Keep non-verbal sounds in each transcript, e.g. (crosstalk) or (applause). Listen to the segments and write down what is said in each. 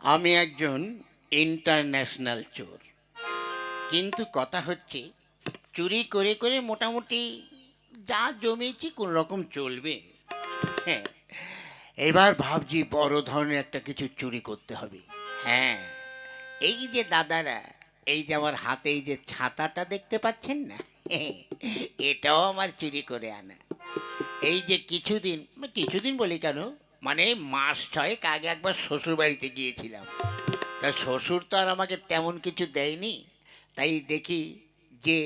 আমি একজন ইন্টারন্যাশনাল চোর। কিন্তু কথা হচ্ছে, চুরি করে করে মোটামুটি যা জমেছি কোন রকম চলবে। হ্যাঁ এবার ভাবছি বড় ধরনের একটা কিছু চুরি করতে হবে। হ্যাঁ এই যে দাদারা, এই যে আমার হাতে এই যে ছাতাটা দেখতে পাচ্ছেন না? এটাও আমার চুরি করে আনা। এই যে কিছুদিন কিছুদিন বলি কেন? মানে মাস ছয়েক আগে একবার শ্বশুর বাড়িতে গিয়েছিলাম। তা শ্বশুর তো আর আমাকে তেমন কিছু দেয়নি। তাই দেখি যে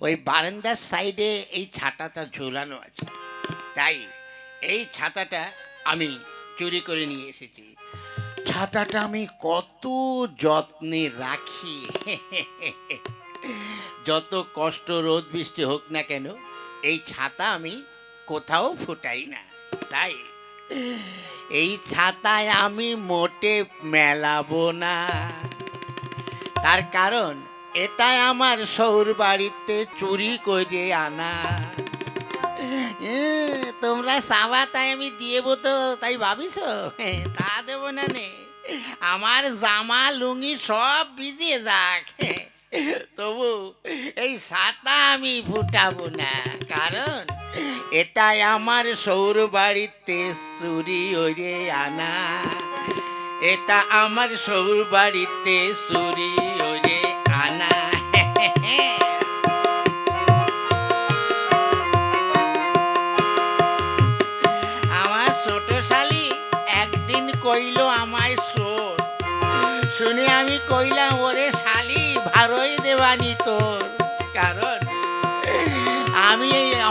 ওই বারান্দার সাইডে এই ছাতাটা ঝোলানো আছে। তাই এই ছাতাটা আমি চুরি করে নিয়ে এসেছি। ছাতাটা আমি কত যত্নে রাখি। যত কষ্ট রোদ বৃষ্টি হোক না কেন, এই ছাতা আমি কোথাও ফুটাই না। তাই এই ছাতায় আমি মোটে মেলাবো না। তার কারণ, এটাই আমার সৌর বাড়িতে চুরি করে আনা। তোমরা সাবা তাই আমি দিয়েবো তো, তাই ভাবিস তা দেবো না নে। আমার জামা, লুঙ্গি সব ভিজিয়ে যাক। তবু এই ছাতা আমি ফুটাবো না, কারণ এটাই আমার সৌর বাড়িতে সুরি ওরে আনা। এটা আমার সৌর বাড়িতে সুরি ওরে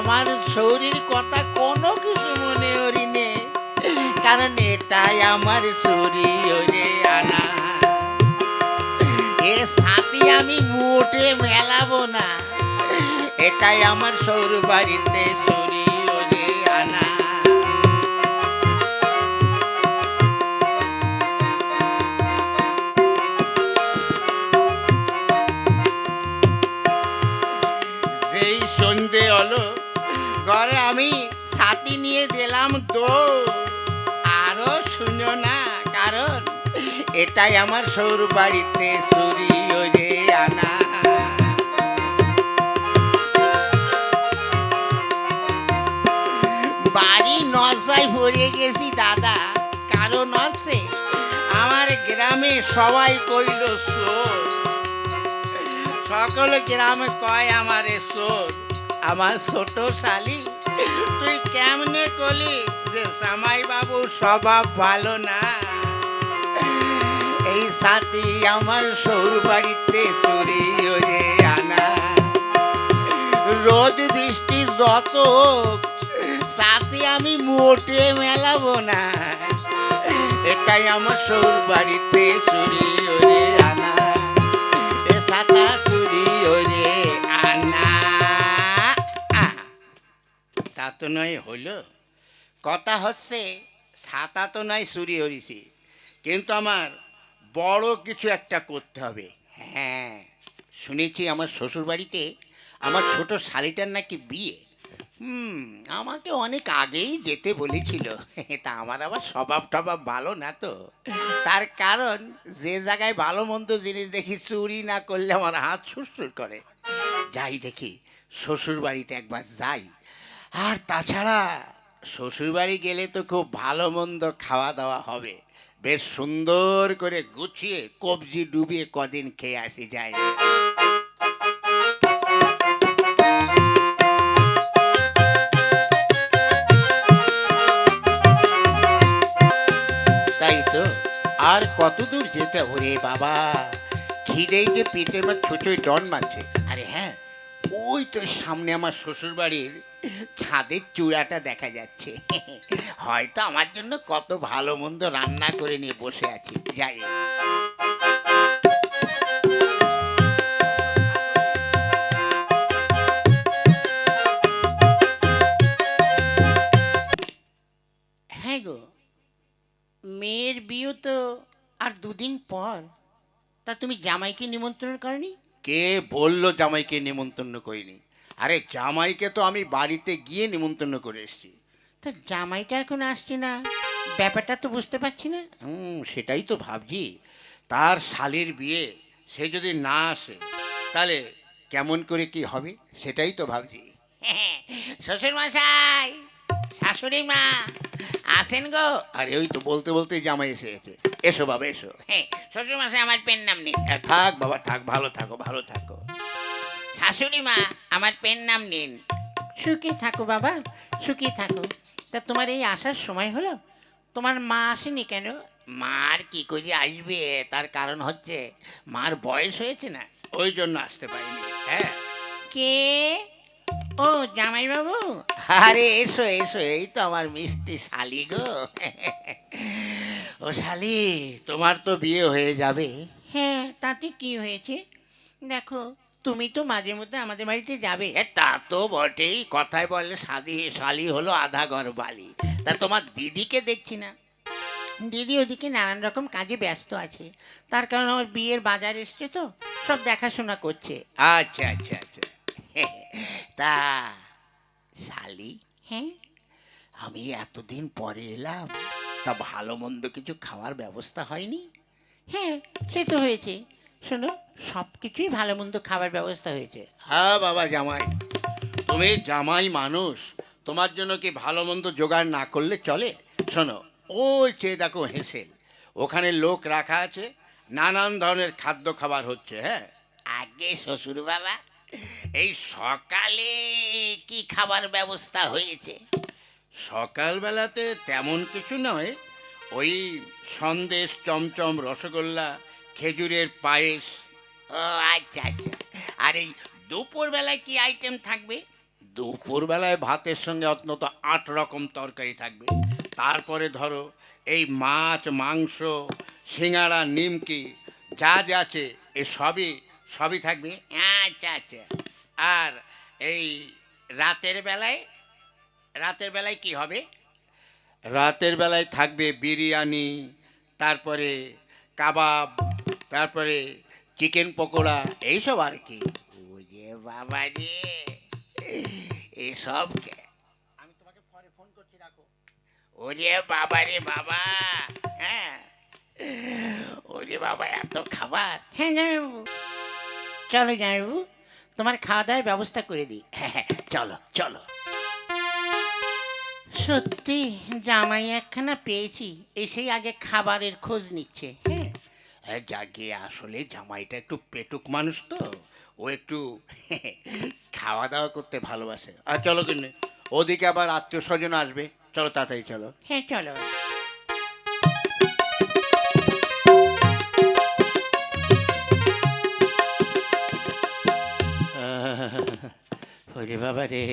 আমার শরীর কথা কোনো কিছু মনে করি নে কারণ এটাই আমার শরীরে আনা। এ সাথে আমি মোটে মেলাবো না, এটাই আমার সৌর বাড়িতে ঘরে আমি ছাতি নিয়ে দিলাম দৌড় আরও শুনো না, কারণ এটাই আমার সৌর বাড়িতে আনা। বাড়ি নশায় পড়ে গেছি দাদা, কারণ আছে আমার গ্রামে সবাই কইল সোর সকল গ্রামে কয় আমারে সোর আমার ছোট শালি, তুই কেমনে কলি যে সামাই বাবু স্বভাব ভালো না? এই সাথী আমার সৌর বাড়িতে চুরি আনা। রোদ বৃষ্টি যত সাথে আমি মোটে মেলাবো না। এটাই আমার সৌর বাড়িতে চুরি আনা। এ সাতা তা তো নয় হলো কথা হচ্ছে ছাতা তো নয় চুরি হরিছি কিন্তু আমার বড় কিছু একটা করতে হবে। হ্যাঁ শুনেছি আমার শ্বশুর বাড়িতে আমার ছোট শালিটার নাকি বিয়ে। হুম, আমাকে অনেক আগেই যেতে বলেছিল। তা আমার আবার স্বভাব টভাব ভালো না তো। তার কারণ যে জায়গায় ভালো মন্দ জিনিস দেখি চুরি না করলে আমার হাত সুরসুর করে। যাই দেখি শ্বশুর বাড়িতে একবার যাই। আর তাছাড়া শ্বশুরবাড়ি গেলে তো খুব ভালো মন্দ খাওয়া দাওয়া হবে। বেশ সুন্দর করে গুছিয়ে কবজি ডুবিয়ে কদিন খেয়ে আসি যায় তাই তো, আর কত দূর যেতে ওরে বাবা? খিদেই যে পেটে আমার ছোচই ডন মারছে। আরে হ্যাঁ ওই তো সামনে আমার শ্বশুর বাড়ির ছাদের চূড়াটা দেখা যাচ্ছে। হয়তো আমার জন্য কত ভালো মন্দ রান্না করে নিয়ে বসে আছি। যাই হ্যাঁ গো, মেয়ের বিয়ে তো আর দুদিন পর। তা তুমি জামাইকে নিমন্ত্রণ করনি? কে বলল জামাইকে নিমন্ত্রণ করিনি? আরে জামাইকে তো আমি বাড়িতে গিয়ে নিমন্ত্রণ করে এসেছি। তা জামাইটা এখন আসছে না? ব্যাপারটা তো বুঝতে পারছি না। হুম সেটাই তো ভাবছি। তার শালির বিয়ে সে যদি না আসে তাহলে কেমন করে কি হবে? সেটাই তো ভাবছি। (laughs) শ্বশুর মশাই শাশুড়ি মা আসেন গো? আরে ওই তো বলতে বলতে জামাই এসে গেছে। এসো বাবা এসো। হ্যাঁ শ্বশুর মশাই আমার পেন নাম নিন। থাক বাবা থাক ভালো থাকো ভালো থাকো। শাশুড়ি মা আমার পেন নাম নিন। সুখী থাকো বাবা সুখী থাকো। তা তোমার এই আসার সময় হলো? তোমার মা আসেনি কেন? মার কি করে আসবে? তার কারণ হচ্ছে মার বয়স হয়েছে না। ওই জন্য আসতে পারিনি হ্যাঁ। কে? ও জামাইবাবু। আরে এসো এসো এই তো আমার মিষ্টি শালি গো। ও শালি তোমার তো বিয়ে হয়ে যাবে। হ্যাঁ তাতে কি হয়েছে? দেখো তুমি তো মাঝে মধ্যে আমাদের বাড়িতে যাবে। তা তো বটেই কথায় বলে শাদি শালি হলো আধা ঘর বালি তা তোমার দিদিকে দেখছি না। দিদি ওদিকে নানান রকম কাজে ব্যস্ত আছে। তার কারণে আমার বিয়ের বাজার এসছে তো সব দেখাশোনা করছে। আচ্ছা আচ্ছা আচ্ছা। (laughs) তা শালি হ্যাঁ? আমি এতদিন পরে এলাম তা ভালো মন্দ কিছু খাওয়ার ব্যবস্থা হয়নি? হ্যাঁ সে তো হয়েছে। শোনো সব কিছুই ভালো মন্দ খাবার ব্যবস্থা হয়েছে। হ্যাঁ বাবা জামাই তুমি জামাই মানুষ তোমার জন্য কি ভালো মন্দ জোগাড় না করলে চলে? শোনো ওই চেয়ে দেখো হেসেল ওখানে লোক রাখা আছে নানান ধরনের খাদ্য খাবার হচ্ছে হ্যাঁ? আগে শ্বশুর বাবা এই সকালে কি খাবার ব্যবস্থা হয়েছে? সকালবেলাতে তেমন কিছু নয়। ওই সন্দেশ চমচম রসগোল্লা খেজুরের পায়েস। ও আচ্ছা আচ্ছা। আর এই দুপুরবেলায় কি আইটেম থাকবে? দুপুরবেলায় ভাতের সঙ্গে অন্তত আট রকম তরকারি থাকবে। তারপরে ধরো এই মাছ মাংস সিঙাড়া নিমকি যা যা আছে এ সবই থাকবে। আচ্ছা আচ্ছা। আর এই রাতের বেলায় রাতের বেলায় কি হবে? রাতের বেলায় থাকবে বিরিয়ানি তারপরে কাবাব তারপরে চিকেন পকোড়া এইসব আর কি। ওরে বাবা রে এসব আমি তোমাকে পরে ফোন করছি রাখো। ওরে বাবা রে বাবা হ্যাঁ। ওরে বাবা এত খাবার। হ্যাঁ জামাইবাবু চলো জামাইবাবু তোমার খাওয়া দাওয়ার ব্যবস্থা করে দিই। হ্যাঁ (laughs) চলো চলো। সত্যি জামাই একখানা পেয়েছি এসেই আগে খাবারের খোঁজ নিচ্ছে হ্যাঁ? যাকে আসলে জামাইটা একটু পেটুক মানুষ তো ও একটু (laughs) খাওয়া দাওয়া করতে ভালোবাসে। আর চলো কিনে ওদিকে আবার আত্মীয় স্বজন আসবে। চলো তাড়াতাড়ি চলো। হ্যাঁ চলো। ওরে বাবা রে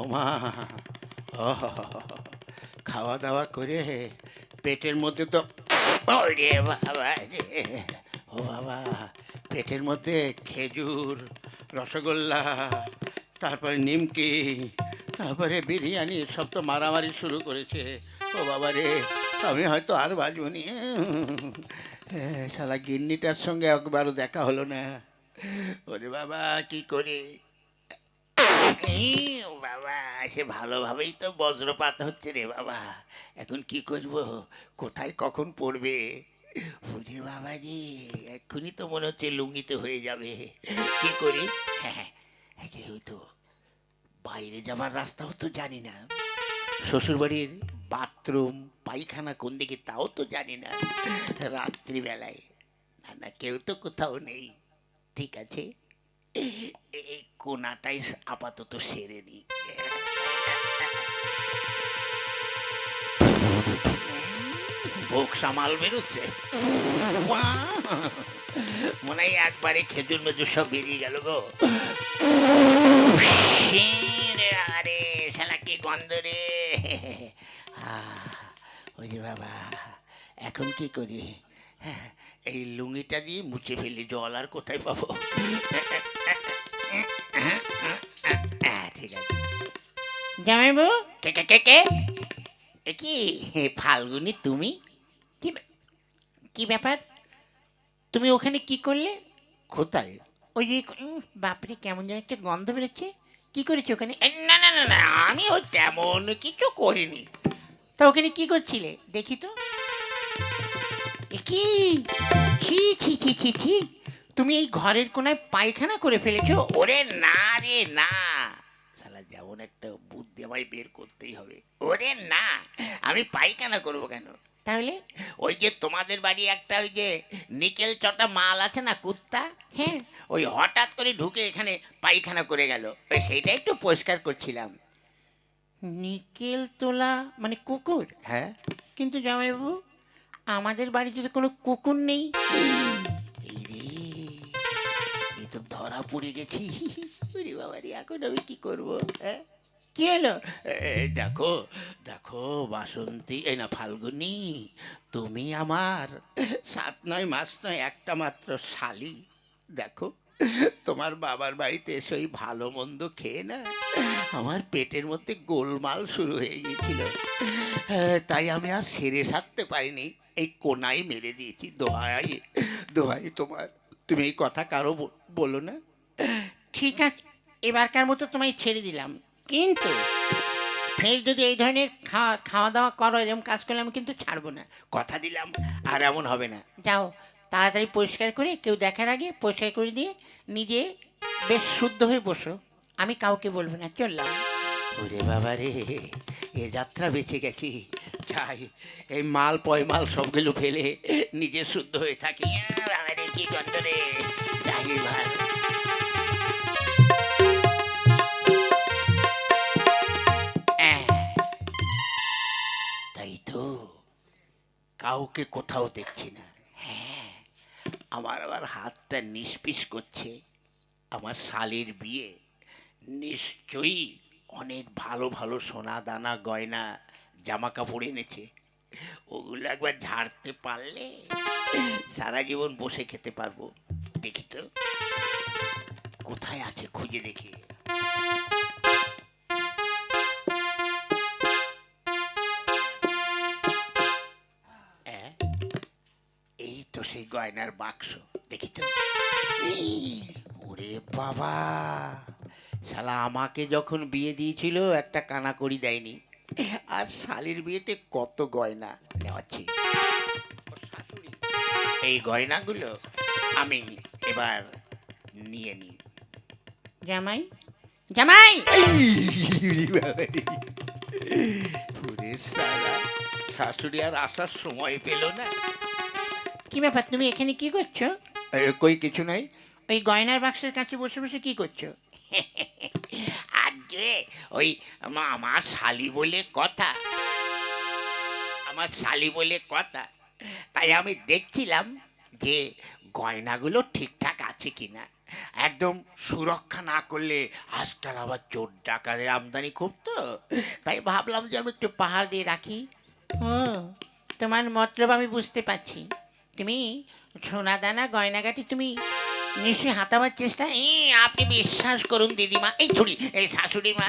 ওমা ও খাওয়া দাওয়া করে পেটের মধ্যে তো ওরে বাবা রে। ও বাবা, পেটের মধ্যে খেজুর, রসগোল্লা, তারপরে নিমকি, তারপরে বিরিয়ানি সব তো মারামারি শুরু করেছে। ও বাবা রে, আমি হয়তো আর বাজবো নি শালা গিন্নিটার সঙ্গে একবারও দেখা হলো না। ওরে বাবা, কি করে? বাবা, সে ভালোভাবেই তো বজ্রপাত হচ্ছে রে বাবা। এখন কি করব? কোথায় কখন পড়বে? বুঝে বাবা এক্ষুনি তো মনে হচ্ছে লুঙ্গিতে হয়ে যাবে। কি করি? হ্যাঁ হ্যাঁ যে ওই তো বাইরে যাবার রাস্তাও তো জানি না। শ্বশুরবাড়ির বাথরুম, পায়খানা কোন দিকে তাও তো জানি না। রাত্রিবেলায়, না না, কেউ তো কোথাও নেই। ঠিক আছে? এই কোনাটাই আপাতত সেরে নি। বুক সামাল বেরোচ্ছে। মনে হয় একবারে খেজুর মেজুর সব বেরিয়ে গেল গো। আরে, শালা কি গন্ধ রে। ওই যে বাবা, এখন কি করি? এই লুঙ্গিটা দিয়ে মুছে ফেলি, জল আর কোথায় পাবো? ঠিক আছে জামাইবু কে কে কে কে? এ কি ফাল্গুনি তুমি? কি কি ব্যাপার? তুমি ওখানে কি করলে? কোথায়? ওই যে বাপরে কেমন যেন একটা গন্ধ বেরোচ্ছে। কি করেছ ওখানে? না না না না আমি ও তেমন কিছু করিনি। তা ওখানে কি করছিলে? দেখি তো। কি? ছি ছি ছি ছি ছি। তুমি এই ঘরের কোনায় পায়খানা করে ফেলেছো? ওরে না রে না। শালা যেমন একটা বুদ্ধি আমায় বের করতেই হবে। ওরে না আমি পায়খানা করব কেন? তাহলে? ওই যে তোমাদের বাড়ি একটা ওই যে নিকেল চটা মাল আছে না কুত্তা? হ্যাঁ। ওই হঠাৎ করে ঢুকে এখানে পায়খানা করে গেল। ওই সেইটা একটু পরিষ্কার করছিলাম। নিকেল তোলা মানে কুকুর? হ্যাঁ। কিন্তু জামাইবাবু আমাদের বাড়িতে তো কোনো কুকুর নেই। ধরা পড়ে গেছি। এখন আমি কি করব হ্যাঁ? কি হলো? দেখো দেখো, বাসন্তী, এই না ফাল্গুনি, তুমি আমার সাত নয়, মাস নয়, একটা মাত্র শালি। দেখো, তোমার বাবার বাড়িতে এসে ওই ভালো মন্দ খেয়ে না, আমার পেটের মধ্যে গোলমাল শুরু হয়ে গিয়েছিল। তাই আমি আর সেরে থাকতে পারিনি। এই কোনায় মেরে দিয়েছি দোহাই দোহাই তোমার। তুমি এই কথা কারও বলো না। ঠিক আছে এবারকার মতো তোমায় ছেড়ে দিলাম। কিন্তু ফের যদি এই ধরনের খাওয়া খাওয়া দাওয়া করো এরকম কাজ করলে আমি কিন্তু ছাড়বো না। কথা দিলাম আর এমন হবে না। যাও তাড়াতাড়ি পরিষ্কার করে কেউ দেখার আগে পরিষ্কার করে দিয়ে নিজে বেশ শুদ্ধ হয়ে বসো। আমি কাউকে বলব না চললাম। ওরে বাবা রে এ যাত্রা বেঁচে গেছি। যাই এই মাল পয়মাল সবগুলো ফেলে নিজে শুদ্ধ হয়ে থাকি। বাবা রে কি এবার। আহ, তাই তো। কাউকে কোথাও দেখছি না। হ্যাঁ। আমার আবার হাতটা নিষ্পিস করছে। আমার শালির বিয়ে। নিশ্চয়ই অনেক ভালো ভালো সোনা দানা গয়না জামা কাপড় এনেছে। ওগুলো একবার ঝাড়তে পারলে? সারা জীবন বসে খেতে পারব। দেখি তো। কোথায় আছে খুঁজে দেখি। এই তো সেই গয়নার বাক্স। দেখি তো। ওরে বাবা! শালা আমাকে যখন বিয়ে দিয়েছিল, একটা কানাকড়ি দেয়নি। আর শালির বিয়েতে কত গয়না নেওয়াচ্ছি। এই গয়নাগুলো আমি এবার নিয়ে নিই। জামাই? জামাই! ওরে শালা। শাশুড়ি আর আসার সময় পেল না। কি ব্যাপার তুমি এখানে কি করছ? কই কিছু নাই। ওই গয়নার বাক্সের কাছে বসে বসে কি করছ? আগে ওই আমার শালি বলে কথা। আমার শালি বলে কথা। তাই আমি দেখছিলাম যে গয়নাগুলো ঠিকঠাক আছে কিনা। একদম সুরক্ষা না করলে আজকাল আবার চোর ডাকাতের আমদানি খুব তো। তাই ভাবলাম যে আমি একটু পাহাড় দিয়ে রাখি। ও তোমার মতলব আমি বুঝতে পারছি। তুমি সোনা দানা গয়নাগাটি তুমি নিশ্চয়ই হাতাবার চেষ্টা। এই আপনি বিশ্বাস করুন দিদিমা, এই ছুরি, এই শাশুড়ি মা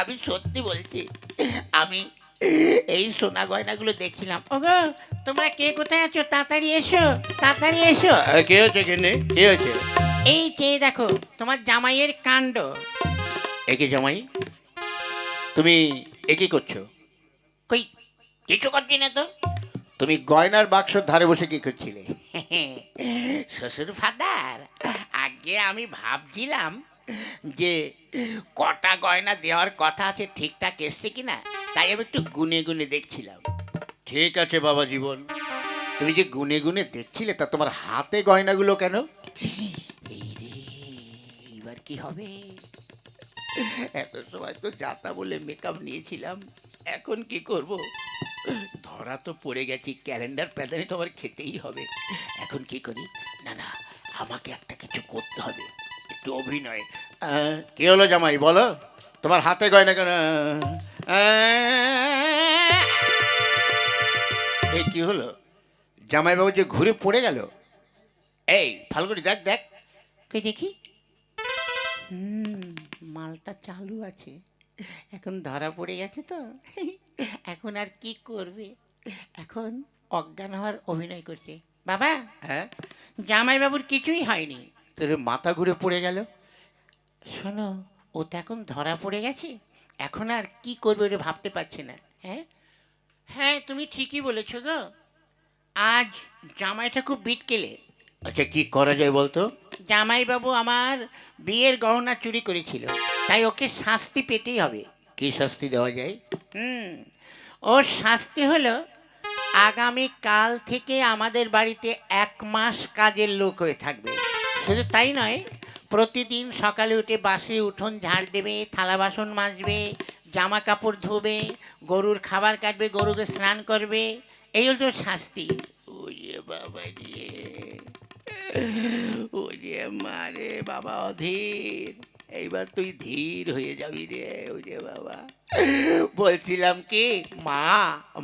আমি সত্যি বলছি, আমি এই সোনা গয়নাগুলো দেখছিলাম। ওগো তোমরা কে কোথায় আছো? তাড়াতাড়ি এসো তাড়াতাড়ি এসো। কে হচ্ছে কেনে কে হচ্ছে এই চেয়ে দেখো তোমার জামাইয়ের কাণ্ড। একে জামাই? তুমি একই করছ? কই? কিছু করছি না তো। তুমি গয়নার বাক্সর ধারে বসে কি করছিলে? শ্বশুর ফাদার আগে আমি ভাবছিলাম যে কটা গয়না দেওয়ার কথা আছে ঠিকঠাক এসছে কিনা? তাই আমি একটু গুনে গুনে দেখছিলাম। ঠিক আছে বাবা জীবন। তুমি যে গুনে গুনে দেখছিলে তা তোমার হাতে গয়নাগুলো কেন? এই রে এইবার কি হবে? এত সময় তো যাতা বলে মেকআপ নিয়েছিলাম এখন কি করব? ধরা তো পড়ে গেছি ক্যালেন্ডার প্যালেন্ডার তো আমার খেতেই হবে। এখন কি করি? না না আমাকে একটা কিছু করতে হবে একটু অভিনয়। কি হলো জামাই বলো? তোমার হাতে গয়না কেন? কি হলো? জামাইবাবু যে ঘুরে পড়ে গেল। এই ফাল্গুনি দেখ দেখ। কই দেখি? হুম মালটা চালু আছে। এখন ধরা পড়ে গেছে তো। এখন আর কি করবে? এখন অজ্ঞান হওয়ার অভিনয় করছে। বাবা হ্যাঁ? জামাইবাবুর কিছুই হয়নি। তোর মাথা ঘুরে পড়ে গেল? শোনো ও তো এখন ধরা পড়ে গেছে। এখন আর কি করবে ওটা ভাবতে পারছে না। হ্যাঁ? হ্যাঁ তুমি ঠিকই বলেছ গো। আজ জামাইটা খুব বিটকেলে। আচ্ছা কি করা যায় বলতো? জামাইবাবু আমার বিয়ের গহনা চুরি করেছিল। তাই ওকে শাস্তি পেতেই হবে। কি শাস্তি দেওয়া যায়? হুম ওর শাস্তি হলো আগামী কাল থেকে আমাদের বাড়িতে এক মাস কাজের লোক হয়ে থাকবে। শুধু তাই নয় প্রতিদিন সকালে উঠে বাসে উঠোন ঝাড় দেবে থালা বাসন মাজবে জামা কাপড় ধোবে গরুর খাবার কাটবে গরুকে স্নান করবে এই হলো তোর শাস্তি। ওরে বাবা রে। ওরে মারে বাবা অধীর। এইবার তুই ধীর হয়ে যাবি রে ওরে বাবা। বলছিলাম কি মা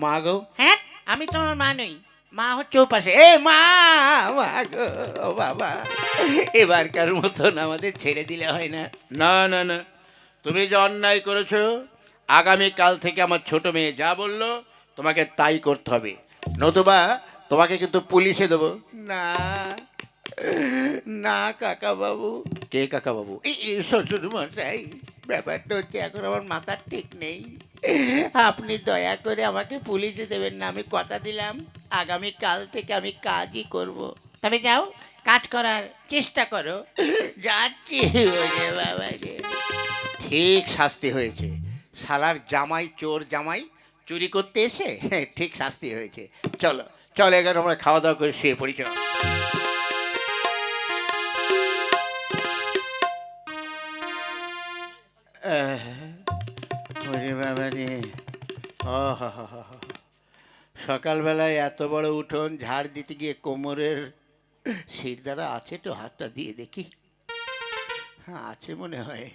মা গো। হ্যাঁ আমি তোমার মা নই মা হচ্ছে ও পাশে এ মা মা গো ও বাবা। এবারকার মতন আমাদের ছেড়ে দিলে হয় না। না না না। তুমি যে অন্যায় করেছ আগামীকাল থেকে আমার ছোট মেয়ে যা বলল তোমাকে তাই করতে হবে। নতুবা তোমাকে কিন্তু পুলিশে দেবো। না না কাকা বাবু কে কাকা বাবু এই শ্বশুর মশাই ব্যাপারটা হচ্ছে এখন আমার মাথার ঠিক নেই। আপনি দয়া করে আমাকে পুলিশে দেবেন না আমি কথা দিলাম। আগামী কাল থেকে আমি কাজই করব। তবে যাও কাজ করার চেষ্টা করো। যাচ্ছি। বাবা ঠিক শাস্তি হয়েছে। শালার জামাই চোর জামাই চুরি করতে এসে হ্যাঁ, ঠিক শাস্তি হয়েছে। চলো চলো এগারো আমরা খাওয়া দাওয়া করে শুয়ে পড়ি চলো। সকালবেলায় এত বড় উঠোন ঝাড় দিতে গিয়ে কোমরের শির দ্বারা আছে তো হাতটা দিয়ে দেখি। হ্যাঁ আছে মনে হয়।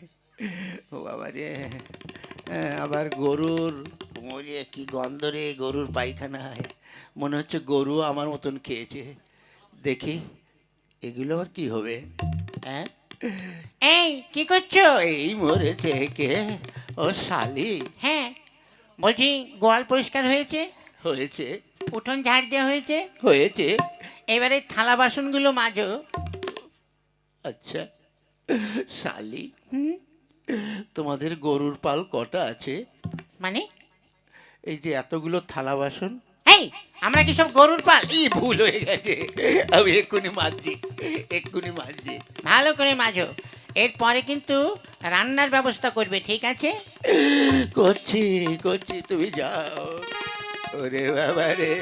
ও বাবা রে। আবার গরুর মরে কি গন্ধ রে গরুর পায়খানা হয়। মনে হচ্ছে গরু আমার মতন খেয়েছে। দেখি এগুলো আর কি হবে? হ্যাঁ এই কি করছ? এই মরেছে কে ও শালি। হ্যাঁ বলছি গোয়াল পরিষ্কার হয়েছে? হয়েছে। উঠোন ঝাড় দেওয়া হয়েছে? হয়েছে। এবারে থালা বাসনগুলো মাজো। আচ্ছা শালি। তোমাদের গরুর পাল কটা আছে? মানে? এই যে এতগুলো থালা বাসন। এই আমরা কি সব গরুর পাল? ই ভুল হয়ে গেছে। আমি এক্ষুনি মারছি এক্ষুনি মারছি ভালো করে মাজো। এরপরে কিন্তু রান্নার ব্যবস্থা করবে ঠিক আছে? করছি করছি তুমি যাও। ওরে বাবা রে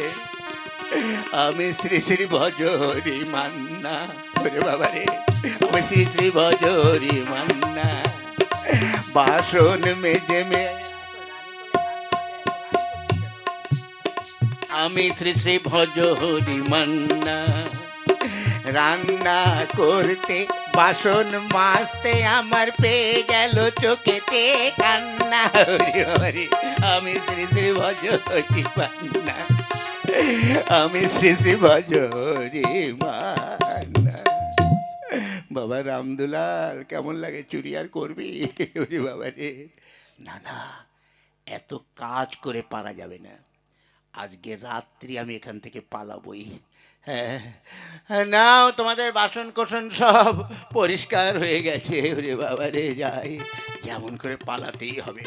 আমি শ্রী শ্রী ভজরি মান্না। ওরে বাবা রে আমি শ্রী শ্রী ভজরি মান্না। বাসন মেজে মে। আমি শ্রী শ্রী ভজহরি মান্না। রান্না করতে বাসন মাজতে আমার পেয়ে গেল চোখেতে কান্না। ওরে বাবারে, আমি শ্রী শ্রী ভজহরি মান্না। আমি শ্রী শ্রী ভজহরি মান্না। বাবা রামদুলাল কেমন লাগে? চুরি আর করবি? (laughs) ওরে বাবা রে। না না এত কাজ করে পারা যাবে না। আজকে রাত্রি আমি এখান থেকে পালাবই। হ্যাঁ হ্যাঁ, নাও তোমাদের বাসন কোসন সব পরিষ্কার হয়ে গেছে। ওরে বাবা রে যাই। যেমন করে পালাতেই হবে।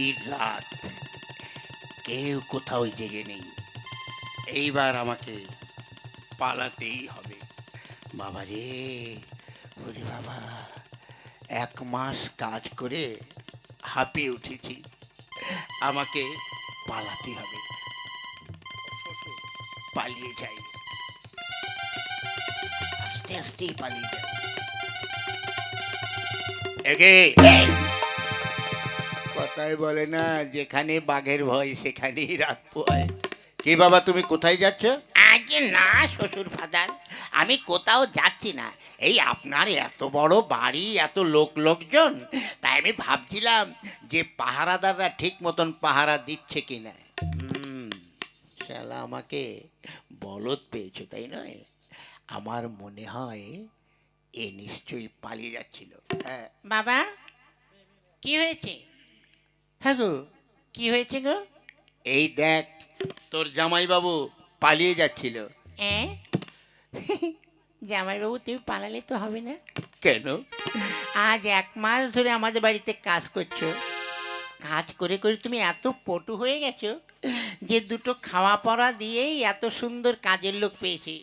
গভীর রাত। কেউ কোথাও জেগে নেই। এইবার আমাকে পালাতেই হবে। বাবা রে, ওরে বাবা, এক মাস কাজ করে হাঁপিয়ে উঠেছি। আমাকে পালাতে হবে। পালিয়ে যাই। আস্তে আস্তেই পালিয়ে যাই। এগে! কথাই বলে না যেখানে বাঘের ভয় সেখানেই রাত পোয় কি বাবা তুমি কোথায় যাচ্ছ? আগে না শ্বশুর ফাদার আমি কোথাও যাচ্ছি না। এই আপনার এত বড় বাড়ি এত লোক লোকজন তাই আমি ভাবছিলাম যে পাহারাদাররা ঠিক মতন পাহারা দিচ্ছে কি না শালা আমাকে বলদ পেয়েছ তাই নয়? আমার মনে হয় এ নিশ্চয়ই পালিয়ে যাচ্ছিল। হ্যাঁ। বাবা কি হয়েছে? হ্যাঁ গো কি হয়েছে গো? এই দেখ তোর জামাইবাবু পালিয়ে যাচ্ছিল। হ্যাঁ (laughs) জামাইবাবু তুমি পালালে তো হবে না। কেন? আজ এক মাস ধরে আমাদের বাড়িতে কাজ করছ। কাজ করে করে তুমি এত পটু হয়ে গেছো যে দুটো খাওয়া পড়া দিয়েই এত সুন্দর কাজের লোক পেয়েছি।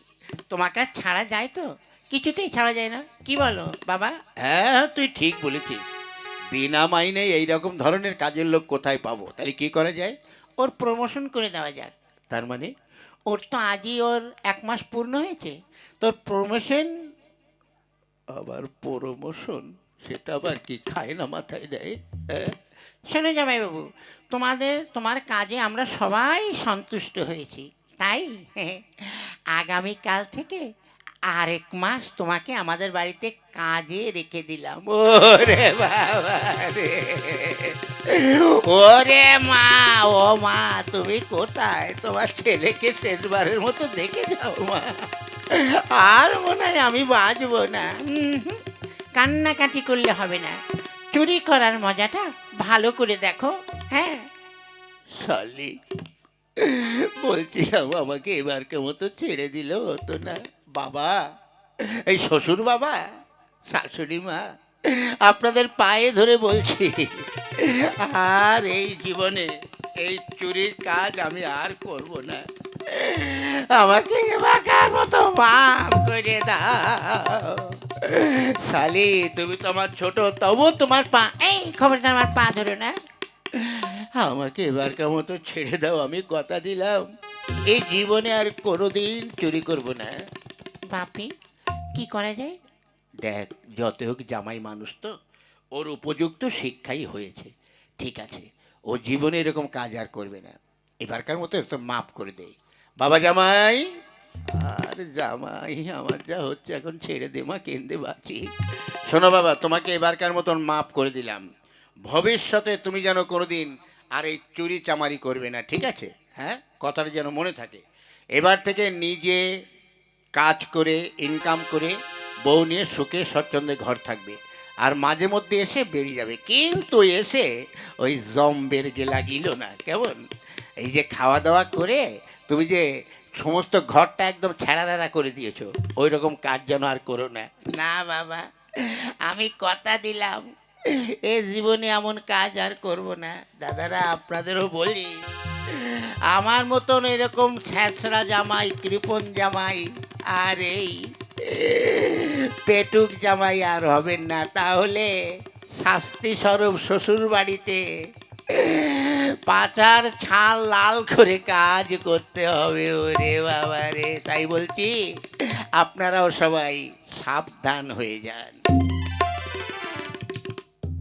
তোমাকে আর ছাড়া যায় তো? কিছুতেই ছাড়া যায় না। কি বলো বাবা? হ্যাঁ তুই ঠিক বলেছিস। বিনা মাইনে এইরকম ধরনের কাজের লোক কোথায় পাবো? তাহলে কি করা যায়? ওর প্রমোশন করে দেওয়া যাক। তার মানে? ওর তো আজই ওর এক মাস পূর্ণ হয়েছে। তোর প্রমোশন আবার প্রমোশন সেটা আবার কি খায় না মাথায় দেয়? হ্যাঁ? শোনো জামাইবাবু তোমাদের তোমার কাজে আমরা সবাই সন্তুষ্ট হয়েছি। তাই? আগামীকাল থেকে আরেক মাস তোমাকে আমাদের বাড়িতে কাজে রেখে দিলাম। ওরে বাবা রে। ওরে মা ও মা তুমি কোথায়? তোমার ছেলেকে শেষবারের মতো দেখে যাও মা। আর মনে হয় আমি বাঁচবো না। কান্নাকাটি করলে হবে না। চুরি করার মজাটা ভালো করে দেখো হ্যাঁ? শালি বলছিলাম আমাকে এবারকে মতো ছেড়ে দিলে হতো না। বাবা, এই শ্বশুর বাবা, শাশুড়ি মা, আপনাদের পায়ে ধরে বলছি, আর এই জীবনে এই চুরির কাজ আমি আর করব না। আমাকে এবারকার মতো মাফ করে দাও। শালি, তুমি তো আমার ছোট, তবু তোমার পা, এই খবরদার, আমার পা ধরে না। আমাকে এবারকার মতো ছেড়ে দাও, আমি কথা দিলাম। এই জীবনে আর কোনোদিন চুরি করব না। বাপি, কি করা যায়? দেখ, যত হোক জামাই মানুষ তো, ওর উপযুক্ত শিক্ষাই হয়েছে। ঠিক আছে, ও জীবনে এরকম কাজ আর করবে না। এবারকার মতো তো মাফ করে দেয় বাবা জামাই! আর জামাই, আমার যা হচ্ছে এখন ছেড়ে দে মা, কেন্দে বাঁচি। শোনো বাবা, তোমাকে এবারকার মতন মাফ করে দিলাম। ভবিষ্যতে তুমি যেন কোনোদিন আর এই চুরি চামারি করবে না, ঠিক আছে? হ্যাঁ? কথাটা যেন মনে থাকে। এবার থেকে নিজে কাজ করে ইনকাম করে, বউ নিয়ে সুখে, স্বচ্ছন্দে ঘর থাকবে। আর মাঝে মধ্যে এসে বেরিয়ে যাবে। কিন্তু এসে ওই জম্বের গেলা গিল না, কেমন? এই যে খাওয়া দাওয়া করে তুমি যে সমস্ত ঘরটা একদম ছেঁড়াড়া করে দিয়েছ ওই রকম কাজ যেন আর করো না। না বাবা, আমি কথা দিলাম। এ জীবনে এমন কাজ আর করব না। দাদারা আপনাদেরও বলি। আমার মতন এরকম ছ্যাঁচড়া জামাই, কৃপন জামাই, আর এই পেটুক জামাই আর হবেন না। তাহলে শাস্তি স্বরূপ শ্বশুর বাড়িতে পাচার ছাল লাল করে কাজ করতে হবে ওরে বাবা রে। তাই বলছি, আপনারাও সবাই সাবধান হয়ে যান।